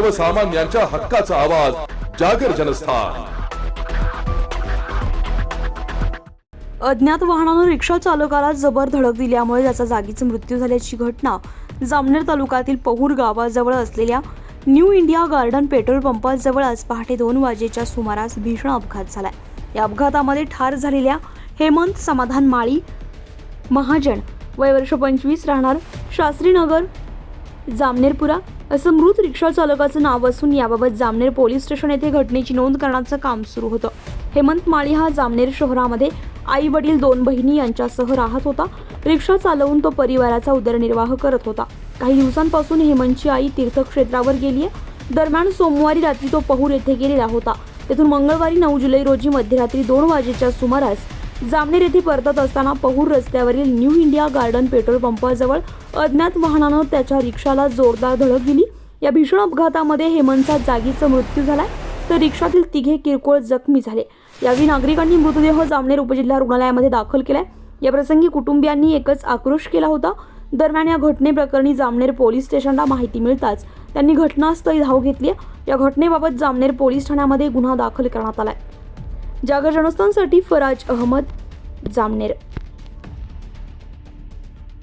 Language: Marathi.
सर्वसामान्यांच्या हक्काचा आवाज जागर जनस्थान. अज्ञात वाहनानं रिक्षा चालकाला जबर धडक दिल्यामुळे त्याचा जागीच मृत्यू झाल्याची घटना जामनेर तालुक्यातील पहूर गावाजवळ असलेल्या न्यू इंडिया गार्डन पेट्रोल पंपाजवळ आज पहाटे दोन वाजेच्या सुमारास भीषण अपघात झालाय. या अपघातामध्ये ठार झालेल्या हेमंत समाधान माळी महाजन वय वर्ष पंचवीस राहणार शास्त्रीनगर जामनेरपुरा. असं मृत रिक्षा चालकाचं नाव असून याबाबत जामनेर पोलीस स्टेशन येथे घटनेची नोंद करण्याचं काम सुरू होतं. हेमंत माळी हा जामनेर शहरामध्ये आई वडील दोन बहिणी यांच्यासह राहत होता. रिक्षा चालवून तो परिवाराचा उदरनिर्वाह करत होता. काही दिवसांपासून हेमंतची आई तीर्थक्षेत्रावर गेली आहे. दरम्यान सोमवारी रात्री तो पहूर येथे गेलेला होता. तेथून मंगळवारी नऊ जुलै रोजी मध्यरात्री दोन वाजेच्या सुमारास जामनेर येथे परतत असताना पहूर रस्त्यावरील न्यू इंडिया गार्डन पेट्रोल पंपाजवळ अज्ञात वाहनानं त्याच्या रिक्षाला जोरदार धडक दिली. या भीषण अपघातामध्ये हेमंतचा जागीचा मृत्यू झालाय तर रिक्षातील तिघे किरकोळ जखमी झाले. यावेळी नागरिकांनी मृतदेह जामनेर उपजिल्हा रुग्णालयामध्ये दाखल केलाय. या प्रसंगी कुटुंबियांनी एकच आक्रोश केला होता. दरम्यान या घटनेप्रकरणी जामनेर पोलीस स्टेशनला माहिती मिळताच त्यांनी घटनास्थळी धाव घेतली या घटनेबाबत जामनेर पोलीस ठाण्यामध्ये गुन्हा दाखल करण्यात आलाय. जागर जनस्थानसाठी फराज अहमद जामनेर